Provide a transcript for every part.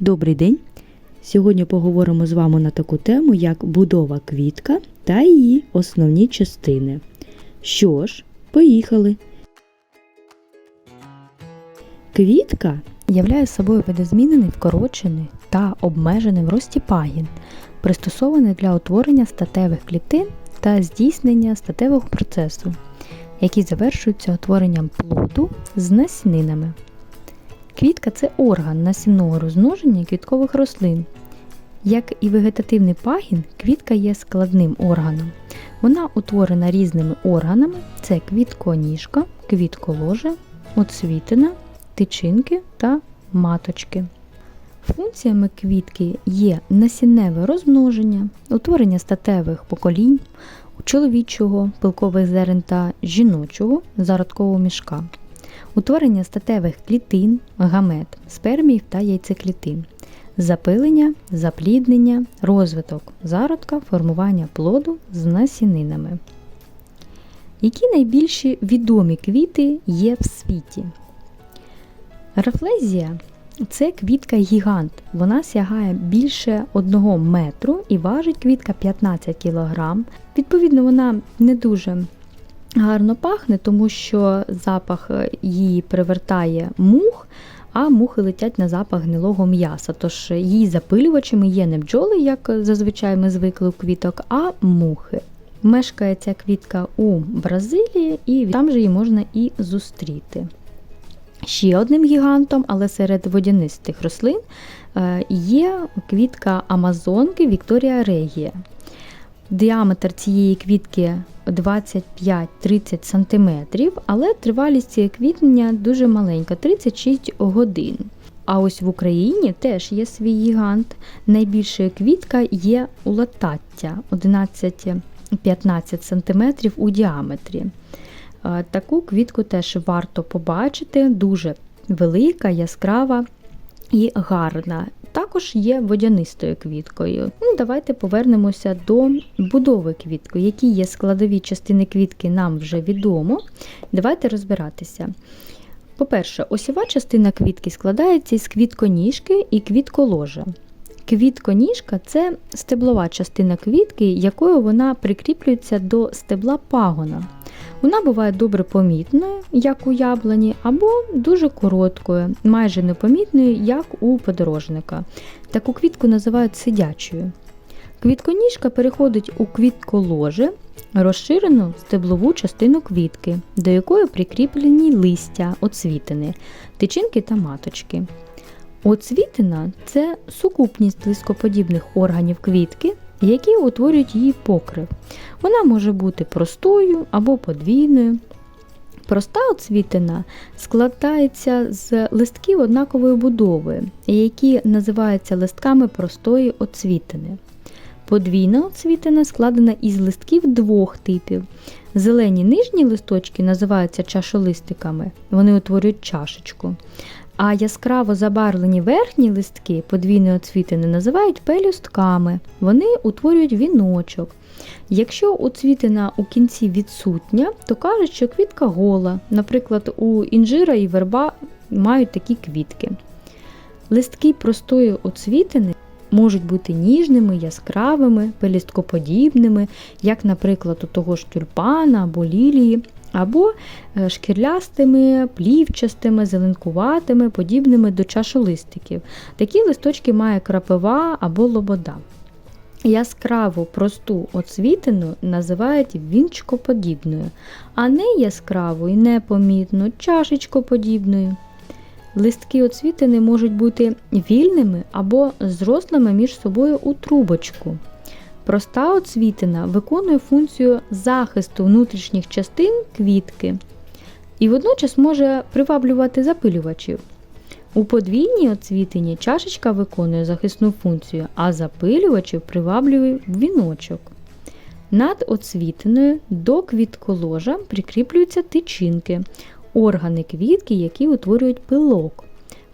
Добрий день! Сьогодні поговоримо з вами на таку тему, як будова квітка та її основні частини. Що ж, поїхали! Квітка являє собою видозмінений, вкорочений та обмежений в рості пагін, пристосований для утворення статевих клітин та здійснення статевого процесу, які завершуються утворенням плоду з насінинами. Квітка це орган насінного розмноження квіткових рослин. Як і вегетативний пагін, квітка є складним органом. Вона утворена різними органами: це квітконіжка, квітколоже, оцвітина, тичинки та маточки. Функціями квітки є насінневе розмноження, утворення статевих поколінь, чоловічого пилкових зерен та жіночого зародкового мішка утворення статевих клітин, гамет, спермів та яйцеклітин, запилення, запліднення, розвиток зародка, формування плоду з насінинами. Які найбільші відомі квіти є в світі? Рафлезія це квітка гігант. Вона сягає більше 1 метру і важить квітка 15 кг. Відповідно, вона не дуже гарно пахне, тому що запах е, її привертає мух, а мухи летять на запах гнилого м'яса. Тож її запилювачами є не бджоли, як зазвичай ми звикли у квіток, а мухи. Мешкає ця квітка у Бразилії, і там же її можна і зустріти. Ще одним гігантом, але серед водянистих рослин, е, є квітка Амазонки Вікторія Регія. Діаметр цієї квітки 25-30 см, але тривалість цієї квітнення дуже маленька 36 годин. А ось в Україні теж є свій гігант. Найбільша квітка є у латаття 11-15 см у діаметрі. Таку квітку теж варто побачити, дуже велика, яскрава і гарна також є водянистою квіткою. Ну, Давайте повернемося до будови квітки. Які є складові частини квітки, нам вже відомо. Давайте розбиратися. По-перше, осьова частина квітки складається із квітконіжки і квітколожа. Квітконіжка це стеблова частина квітки, якою вона прикріплюється до стебла пагона. Вона буває добре помітною, як у яблуні, або дуже короткою, майже непомітною, як у подорожника. Таку квітку називають сидячою. Квітконіжка переходить у квітколоже, розширену стеблову частину квітки, до якої прикріплені листя, оцвітини, тичинки та маточки. Оцвітина це сукупність лископодібних органів квітки, які утворюють її покрив. Вона може бути простою або подвійною. Проста оцвітина складається з листків однакової будови, які називаються листками простої оцвітини. Подвійна оцвітина складена із листків двох типів. Зелені нижні листочки називаються чашолистиками, вони утворюють чашечку. А яскраво забарвлені верхні листки подвійної оцвітини називають пелюстками. Вони утворюють віночок. Якщо оцвітина у кінці відсутня, то кажуть, що квітка гола. Наприклад, у інжира і верба мають такі квітки. Листки простої оцвітини можуть бути ніжними, яскравими, пелісткоподібними, як, наприклад, у того ж тюльпана або лілії або е, шкірлястими, плівчастими, зеленкуватими, подібними до чашолистиків. Такі листочки має крапива або лобода. Яскраву просту оцвітину називають вінчкоподібною, а не яскраву і непомітну чашечкоподібною. Листки оцвітини можуть бути вільними або зрослими між собою у трубочку. Проста оцвітина виконує функцію захисту внутрішніх частин квітки і водночас може приваблювати запилювачів. У подвійній оцвітині чашечка виконує захисну функцію, а запилювачів приваблює віночок. Над оцвітиною до квітколожа прикріплюються тичинки, органи квітки, які утворюють пилок.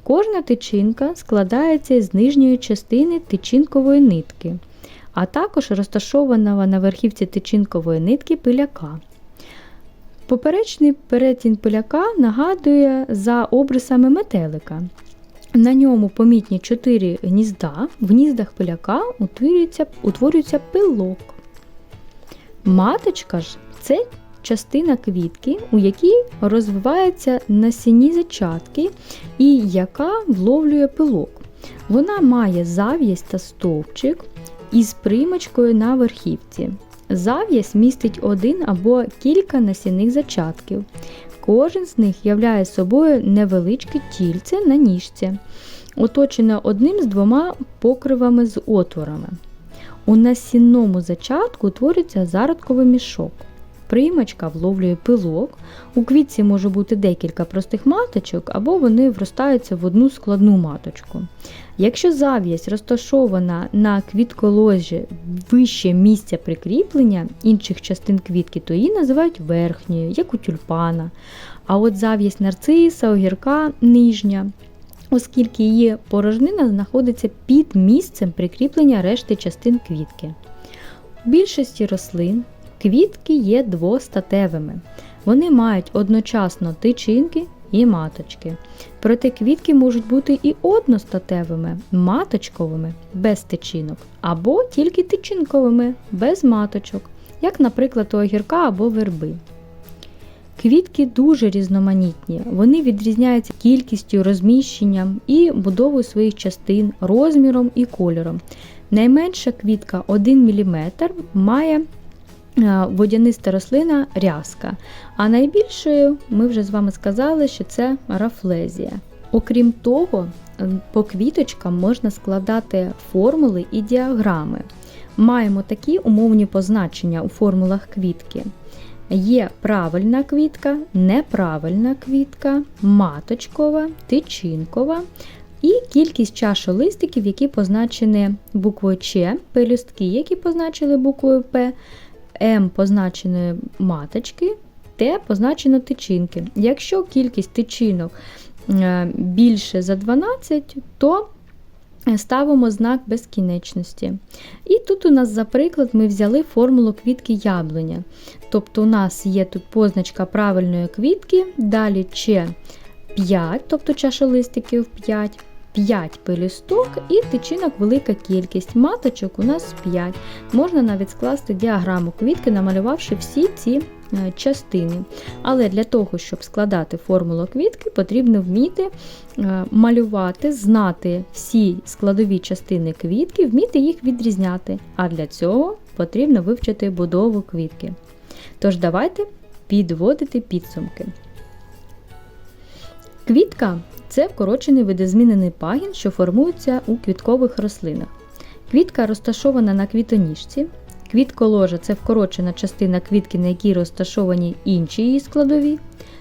Кожна тичинка складається з нижньої частини тичинкової нитки а також розташованого на верхівці тичинкової нитки пиляка. Поперечний перетін пиляка нагадує за обрисами метелика. На ньому помітні 4 гнізда. В гніздах пиляка утворюється, утворюється пилок. Маточка ж це частина квітки, у якій розвиваються насінні зачатки і яка вловлює пилок. Вона має зав'язь та стовпчик із приймочкою на верхівці. Зав'язь містить один або кілька насінних зачатків. Кожен з них являє собою невеличке тільце на ніжці, оточене одним з двома покривами з отворами. У насінному зачатку твориться зародковий мішок. Примочка вловлює пилок. У квітці може бути декілька простих маточок, або вони вростаються в одну складну маточку. Якщо зав'язь розташована на квітколожі вище місця прикріплення інших частин квітки, то її називають верхньою, як у тюльпана. А от зав'язь нарциса, огірка нижня, оскільки її порожнина знаходиться під місцем прикріплення решти частин квітки. У більшості рослин квітки є двостатевими. Вони мають одночасно тичинки і маточки. Проте квітки можуть бути і одностатевими, маточковими, без тичинок, або тільки тичинковими, без маточок, як, наприклад, у огірка або верби. Квітки дуже різноманітні, вони відрізняються кількістю, розміщенням і будовою своїх частин, розміром і кольором. Найменша квітка 1 мм має водяниста рослина рязка, а найбільшою ми вже з вами сказали, що це рафлезія. Окрім того, е, по квіточкам можна складати формули і діаграми. Маємо такі умовні позначення у формулах квітки. Є правильна квітка, неправильна квітка, маточкова, тичинкова і кількість чашолистиків, які позначені буквою Ч, пелюстки, які позначили буквою П, М позначені маточки, Т позначено тичинки. Якщо кількість тичинок е, більше за 12, то Ставимо знак безкінечності. І тут у нас, за приклад, ми взяли формулу квітки яблуня. Тобто у нас є тут позначка правильної квітки, далі ще 5, тобто чашолистиків 5, 5 пелюсток і тичинок велика кількість. Маточок у нас 5. Можна навіть скласти діаграму квітки, намалювавши всі ці е, частини. Але для того, щоб складати формулу квітки, потрібно вміти е, малювати, знати всі складові частини квітки, вміти їх відрізняти. А для цього потрібно вивчити будову квітки. Тож, давайте підводити підсумки. Квітка це вкорочений видозмінений пагін, що формується у квіткових рослинах. Квітка розташована на квітоніжці. Квітколожа це вкорочена частина квітки, на якій розташовані інші її складові.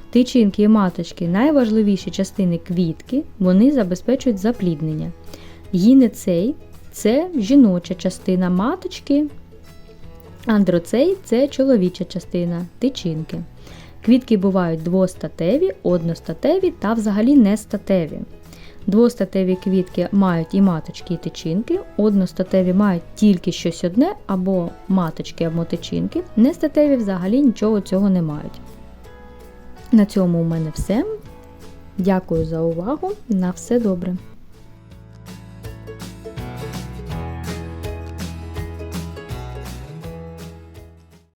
Тичинки і маточки найважливіші частини квітки, вони забезпечують запліднення. Гінецей це жіноча частина маточки. Андроцей це чоловіча частина тичинки. Квітки бувають двостатеві, одностатеві та взагалі нестатеві. Двостатеві квітки мають і маточки, і тичинки, одностатеві мають тільки щось одне, або маточки, або тичинки. Нестатеві взагалі нічого цього не мають. На цьому у мене все. Дякую за увагу. На все добре!